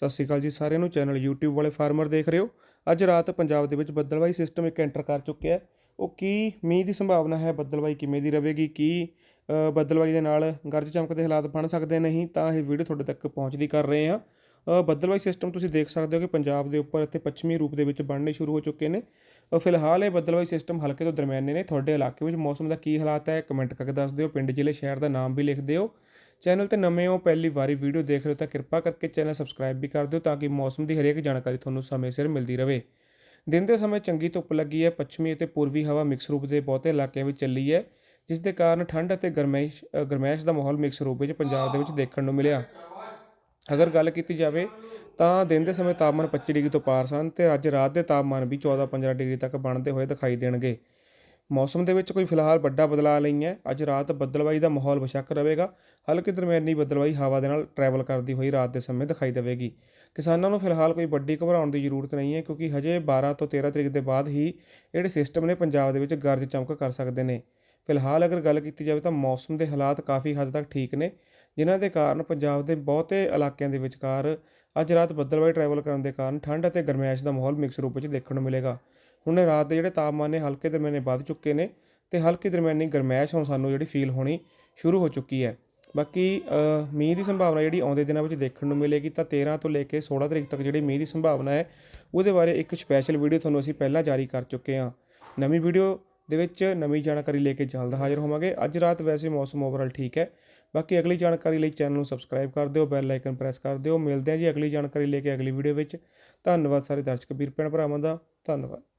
ਸਤਿ ਸ਼੍ਰੀ ਅਕਾਲ ਜੀ ਸਾਰਿਆਂ ਨੂੰ। ਚੈਨਲ YouTube ਵਾਲੇ ਫਾਰਮਰ ਦੇਖ ਰਹੇ ਹੋ। ਅੱਜ ਰਾਤ ਪੰਜਾਬ ਦੇ ਵਿੱਚ ਬੱਦਲਵਾਈ ਸਿਸਟਮ ਇੱਕ ਐਂਟਰ ਕਰ ਚੁੱਕਿਆ ਹੈ। ਉਹ ਕੀ ਮੀਂਹ ਦੀ ਸੰਭਾਵਨਾ ਹੈ? ਬੱਦਲਵਾਈ ਕਿਵੇਂ ਦੀ ਰਹੇਗੀ? ਕੀ ਅ, ਬੱਦਲਵਾਈ ਦੇ ਨਾਲ ਗਰਜ ਚਮਕ ਦੇ ਹਾਲਾਤ ਬਣ ਸਕਦੇ ਨਹੀਂ ਤਾਂ ਇਹ ਵੀਡੀਓ ਤੁਹਾਡੇ ਤੱਕ ਪਹੁੰਚਦੀ ਕਰ ਰਹੇ ਹਾਂ। ਅ, ਬੱਦਲਵਾਈ ਸਿਸਟਮ ਤੁਸੀਂ ਦੇਖ ਸਕਦੇ ਹੋ ਕਿ ਪੰਜਾਬ ਦੇ ਉੱਪਰ ਇੱਥੇ ਪੱਛਮੀ ਰੂਪ ਦੇ ਵਿੱਚ ਬਣਨੇ ਸ਼ੁਰੂ ਹੋ ਚੁੱਕੇ ਨੇ। ਫਿਲਹਾਲ ਇਹ ਬੱਦਲਵਾਈ ਸਿਸਟਮ ਹਲਕੇ ਤੋਂ ਦਰਮਿਆਨੇ ਨੇ। ਤੁਹਾਡੇ ਇਲਾਕੇ ਵਿੱਚ ਮੌਸਮ ਦਾ ਕੀ ਹਾਲਾਤ ਹੈ? ਕਮੈਂਟ ਕਰਕੇ ਦੱਸ ਦਿਓ। ਪਿੰਡ ਜ਼ਿਲ੍ਹੇ ਸ਼ਹਿਰ ਦਾ ਨਾਮ ਵੀ ਲਿਖ ਦਿਓ। ਚੈਨਲ ਤੇ ਨਵੇਂ ਹੋ ਪਹਿਲੀ ਵਾਰੀ ਵੀਡੀਓ ਦੇਖ ਰਹੇ ਹੋ ਤਾਂ ਕਿਰਪਾ ਕਰਕੇ ਚੈਨਲ ਸਬਸਕ੍ਰਾਈਬ ਵੀ ਕਰ ਦਿਓ ਤਾਂ ਕਿ ਮੌਸਮ ਦੀ ਹਰੇਕ ਜਾਣਕਾਰੀ ਤੁਹਾਨੂੰ ਸਮੇਂ ਸਿਰ ਮਿਲਦੀ ਰਹੇ। ਦਿਨ ਦੇ ਸਮੇਂ ਚੰਗੀ ਧੁੱਪ ਲੱਗੀ ਹੈ ਪੱਛਮੀ ਅਤੇ ਪੂਰਬੀ ਹਵਾ ਮਿਕਸ ਰੂਪ ਦੇ ਬਹੁਤੇ ਇਲਾਕਿਆਂ ਵਿੱਚ ਚੱਲੀ ਹੈ ਜਿਸ ਦੇ ਕਾਰਨ ਠੰਡ ਅਤੇ ਗਰਮੈਸ਼ ਅ, ਗਰਮੈਸ਼ ਦਾ ਮਾਹੌਲ ਮਿਕਸ ਰੂਪ ਵਿੱਚ ਪੰਜਾਬ ਦੇ ਵਿੱਚ ਦੇਖਣ ਨੂੰ ਮਿਲਿਆ। ਅਗਰ ਗੱਲ ਕੀਤੀ ਜਾਵੇ ਤਾਂ ਦਿਨ ਦੇ ਸਮੇਂ ਤਾਪਮਾਨ 25 ਡਿਗਰੀ ਤੋਂ ਪਾਰ ਸਨ ਤੇ ਅੱਜ ਰਾਤ ਦੇ ਤਾਪਮਾਨ ਵੀ 14-15 ਡਿਗਰੀ ਤੱਕ ਬਣਦੇ ਹੋਏ ਦਿਖਾਈ ਦੇਣਗੇ। ਮੌਸਮ ਦੇ ਵਿੱਚ ਕੋਈ ਫਿਲਹਾਲ ਵੱਡਾ ਬਦਲਾਅ ਨਹੀਂ ਹੈ। ਅੱਜ ਰਾਤ ਬੱਦਲਵਾਈ ਦਾ ਮਾਹੌਲ ਬੇਸ਼ੱਕ ਰਹੇਗਾ। ਹਲਕੀ ਦਰਮਿਆਨੀ ਬੱਦਲਵਾਈ ਹਵਾ ਦੇ ਨਾਲ ਟਰੈਵਲ ਕਰਦੀ ਹੋਈ ਰਾਤ ਦੇ ਸਮੇਂ ਦਿਖਾਈ ਦੇਵੇਗੀ। ਕਿਸਾਨਾਂ ਨੂੰ ਫਿਲਹਾਲ ਕੋਈ ਵੱਡੀ ਘਬਰਾਉਣ ਦੀ ਜ਼ਰੂਰਤ ਨਹੀਂ ਹੈ, ਕਿਉਂਕਿ ਹਜੇ 12 ਤੋਂ 13 ਤਰੀਕ ਦੇ ਬਾਅਦ ਹੀ ਜਿਹੜੇ ਸਿਸਟਮ ਨੇ ਪੰਜਾਬ ਦੇ ਵਿੱਚ ਗਰਜ ਚਮਕ ਕਰ ਸਕਦੇ ਨੇ। ਫਿਲਹਾਲ ਅਗਰ ਗੱਲ ਕੀਤੀ ਜਾਵੇ ਤਾਂ ਮੌਸਮ ਦੇ ਹਾਲਾਤ ਕਾਫੀ ਹੱਦ ਤੱਕ ਠੀਕ ਨੇ, ਜਿਨ੍ਹਾਂ ਦੇ ਕਾਰਨ ਪੰਜਾਬ ਦੇ ਬਹੁਤੇ ਇਲਾਕਿਆਂ ਦੇ ਵਿਚਕਾਰ ਅੱਜ ਰਾਤ ਬੱਦਲਵਾਈ ਟਰੈਵਲ ਕਰਨ ਦੇ ਕਾਰਨ ਠੰਡ ਅਤੇ ਗਰਮੈਸ਼ ਦਾ ਮਾਹੌਲ ਮਿਕਸ ਰੂਪ ਵਿੱਚ ਦੇਖਣ ਨੂੰ ਮਿਲੇਗਾ। ਹੁਣ ਰਾਤ ਦੇ ਜਿਹੜੇ ਤਾਪਮਾਨ ਨੇ, ਹਲਕੇ ਦਰਮਿਆਨੇ ਵੱਧ ਚੁੱਕੇ ਨੇ ਤੇ ਹਲਕੀ ਦਰਮਿਆਨੀ ਗਰਮੈਸ਼ ਹੁਣ ਸਾਨੂੰ ਜਿਹੜੀ ਫੀਲ ਹੋਣੀ ਸ਼ੁਰੂ ਹੋ ਚੁੱਕੀ ਹੈ। ਬਾਕੀ ਮੀਂਹ ਦੀ ਸੰਭਾਵਨਾ ਜਿਹੜੀ ਆਉਂਦੇ ਦਿਨਾਂ ਵਿੱਚ ਦੇਖਣ ਨੂੰ ਮਿਲੇਗੀ ਤਾਂ 13 ਤੋਂ ਲੈ ਕੇ 16 ਤਰੀਕ ਤੱਕ ਜਿਹੜੀ ਮੀਂਹ ਦੀ ਸੰਭਾਵਨਾ ਹੈ, ਉਹਦੇ ਬਾਰੇ ਇੱਕ ਸਪੈਸ਼ਲ ਵੀਡੀਓ ਤੁਹਾਨੂੰ ਅਸੀਂ ਪਹਿਲਾਂ ਜਾਰੀ ਕਰ ਚੁੱਕੇ ਹਾਂ। ਨਵੀਂ ਵੀਡੀਓ ਦੇ ਵਿੱਚ ਨਵੀਂ ਜਾਣਕਾਰੀ ਲੈ ਕੇ ਜਲਦ ਹਾਜ਼ਰ ਹੋਵਾਂਗੇ। ਅੱਜ ਰਾਤ ਵੈਸੇ ਮੌਸਮ ਓਵਰਆਲ ਠੀਕ ਹੈ। ਬਾਕੀ ਅਗਲੀ ਜਾਣਕਾਰੀ ਲਈ ਚੈਨਲ ਨੂੰ ਸਬਸਕ੍ਰਾਈਬ ਕਰ ਦਿਓ ਬੈਲ ਆਈਕਨ ਪ੍ਰੈਸ ਕਰ ਦਿਓ। ਮਿਲਦੇ ਹਾਂ ਜੀ ਅਗਲੀ ਜਾਣਕਾਰੀ ਲੈ ਕੇ ਅਗਲੀ ਵੀਡੀਓ ਵਿੱਚ। ਧੰਨਵਾਦ ਸਾਰੇ ਦਰਸ਼ਕ ਵੀਰ, ਭੈਣ ਭਰਾਵਾਂ ਦਾ। ਧੰਨਵਾਦ।